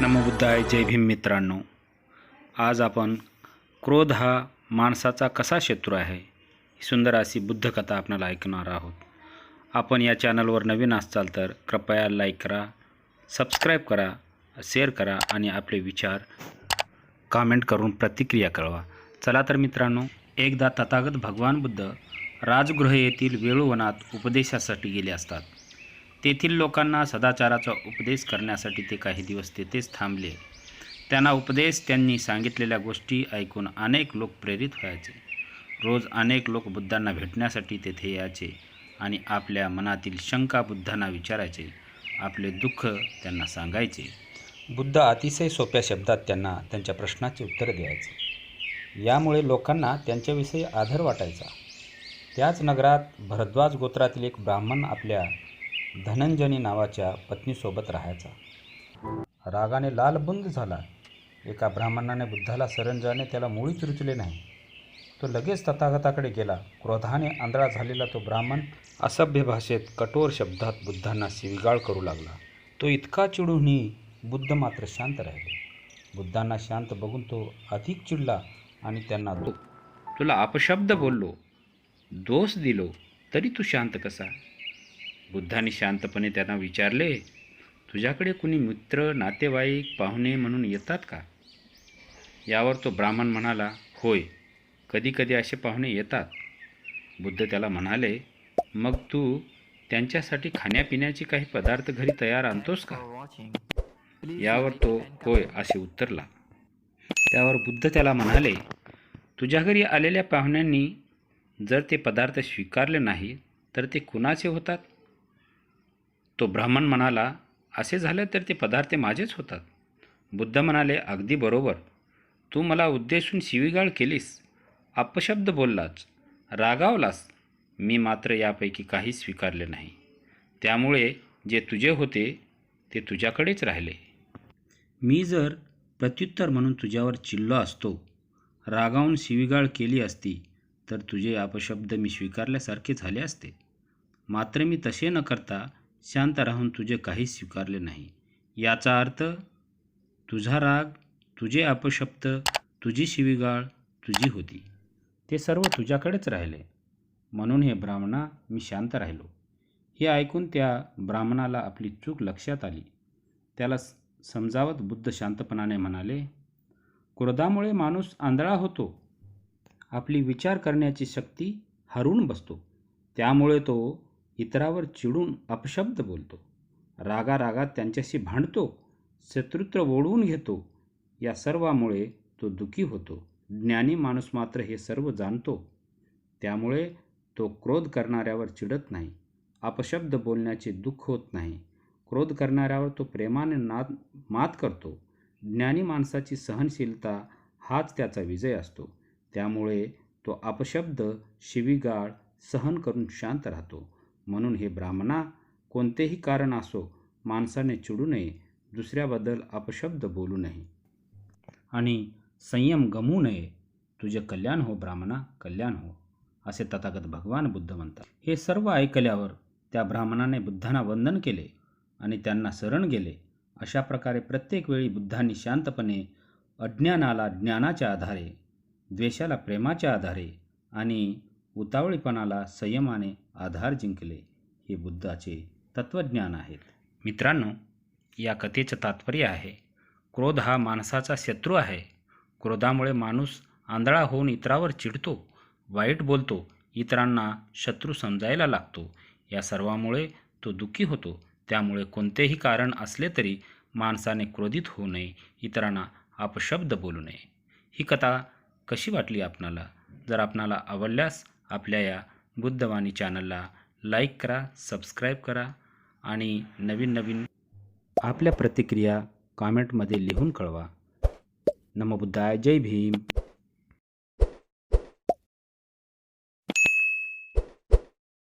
नमोबुद्धाय जय भीम मित्रांनो. आज आपण क्रोध हा माणसाचा कसा शत्रू आहे ही सुंदर अशी बुद्धकथा आपल्याला ऐकणार आहोत. आपण या चॅनलवर नवीन असाल तर कृपया लाईक करा सबस्क्राईब करा शेअर करा आणि आपले विचार कमेंट करून प्रतिक्रिया कळवा. चला तर मित्रांनो एकदा तथागत भगवान बुद्ध राजगृह येथील वेळूवनात उपदेशासाठी गेले असतात. तेथील लोकांना सदाचाराचा उपदेश करण्यासाठी ते काही दिवस तेथेच थांबले. त्यांना उपदेश त्यांनी सांगितलेल्या गोष्टी ऐकून अनेक लोक प्रेरित व्हायचे. रोज अनेक लोक बुद्धांना भेटण्यासाठी तेथे यायचे आणि आपल्या मनातील शंका बुद्धांना विचारायचे. आपले दुःख त्यांना सांगायचे. बुद्ध अतिशय सोप्या शब्दात त्यांना त्यांच्या प्रश्नाचे उत्तर द्यायचे. यामुळे लोकांना त्यांच्याविषयी आदर वाटायचा. त्याच नगरात भरद्वाज गोत्रातील एक ब्राह्मण आपल्या धनंजनी नावाच्या पत्नीसोबत राहायचा. रागाने लालबुंद झाला. एका ब्राह्मणाने बुद्धाला सरंजाने त्याला मुळीच रुचले नाही. तो लगेच तथागताकडे गेला. क्रोधाने आंधळा झालेला तो ब्राह्मण असभ्य भाषेत कठोर शब्दात बुद्धांना शिविगाळ करू लागला. तो इतका चिडूनही बुद्ध मात्र शांत राहिले. बुद्धांना शांत बघून तो अधिक चिडला आणि त्यांना तुला अपशब्द बोललो. दोष दिलो. तरी तू शांत कसा? बुद्धांनी शांतपणे त्यांना विचारले तुझ्याकडे कुणी मित्र नातेवाईक पाहुणे म्हणून येतात का? यावर तो ब्राह्मण म्हणाला होय कधीकधी असे पाहुणे येतात. बुद्ध त्याला म्हणाले मग तू त्यांच्यासाठी खाण्यापिण्याचे काही पदार्थ घरी तयार आणतोस का? यावर तो होय असे उत्तरला. त्यावर बुद्ध त्याला म्हणाले तुझ्या घरी आलेल्या पाहुण्यांनी जर ते पदार्थ स्वीकारले नाही तर ते कुणाचे होतात? तो ब्राह्मण म्हणाला असे झाले तर ते पदार्थ माझेच होतात. बुद्ध म्हणाले अगदी बरोबर. तू मला उद्देशून शिवीगाळ केलीस. अपशब्द बोललाच रागावलास. मी मात्र यापैकी काही स्वीकारले नाही. त्यामुळे जे तुझे होते ते तुझ्याकडेच राहिले. मी जर प्रत्युत्तर म्हणून तुझ्यावर चिल्लो असतो रागावून शिवीगाळ केली असती तर तुझे अपशब्द मी स्वीकारल्यासारखे झाले असते. मात्र मी तसे न करता शांत राहून तुझे काही स्वीकारले नाही. याचा अर्थ तुझा राग तुझे अपशब्द तुझी शिवीगाळ तुझी होती. ते सर्व तुझ्याकडेच राहिले. म्हणून हे ब्राह्मणा मी शांत राहिलो. हे ऐकून त्या ब्राह्मणाला आपली चूक लक्षात आली. त्याला समजावत बुद्ध शांतपणाने म्हणाले क्रोधामुळे माणूस आंधळा होतो. आपली विचार करण्याची शक्ती हरवून बसतो. त्यामुळे तो इतरावर चिडून अपशब्द बोलतो. रागारागात त्यांच्याशी भांडतो शत्रुत्व ओढवून घेतो. या सर्वामुळे तो दुःखी होतो. ज्ञानी माणूस मात्र हे सर्व जाणतो. त्यामुळे तो क्रोध करणाऱ्यावर चिडत नाही. अपशब्द बोलण्याचे दुःख होत नाही. क्रोध करणाऱ्यावर तो प्रेमाने नाद मात करतो. ज्ञानी माणसाची सहनशीलता हाच त्याचा विजय असतो. त्यामुळे तो अपशब्द शिवीगाळ सहन करून शांत राहतो. म्हणून हे ब्राह्मणा कोणतेही कारण असो माणसाने चिडू नये दुसऱ्याबद्दल अपशब्द बोलू नये. आणि संयम गमवू नये तुझे कल्याण हो ब्राह्मणा कल्याण हो असे तथागत भगवान बुद्ध म्हणतात. हे सर्व ऐकल्यावर त्या ब्राह्मणाने बुद्धांना वंदन केले आणि त्यांना शरण गेले. अशा प्रकारे प्रत्येक वेळी बुद्धांनी शांतपणे अज्ञानाला ज्ञानाच्या आधारे द्वेषाला प्रेमाच्या आधारे आणि उतावळीपणाला संयमाने आधार जिंकले हे बुद्धाचे तत्त्वज्ञान आहेत. मित्रांनो या कथेचं तात्पर्य आहे क्रोध हा माणसाचा शत्रू आहे. क्रोधामुळे माणूस आंधळा होऊन इतरावर चिडतो वाईट बोलतो इतरांना शत्रू समजायला लागतो. या सर्वामुळे तो दुःखी होतो. त्यामुळे कोणतेही कारण असले तरी माणसाने क्रोधित होऊ नये इतरांना अपशब्द बोलू नये. ही कथा कशी वाटली आपणाला? जर आपणाला आवडल्यास आपल्या या बुद्धवाणी चॅनलला लाईक करा सबस्क्राईब करा आणि नवीन नवीन आपल्या प्रतिक्रिया कॉमेंटमध्ये लिहून कळवा. नमबुद्धाय जय भीम.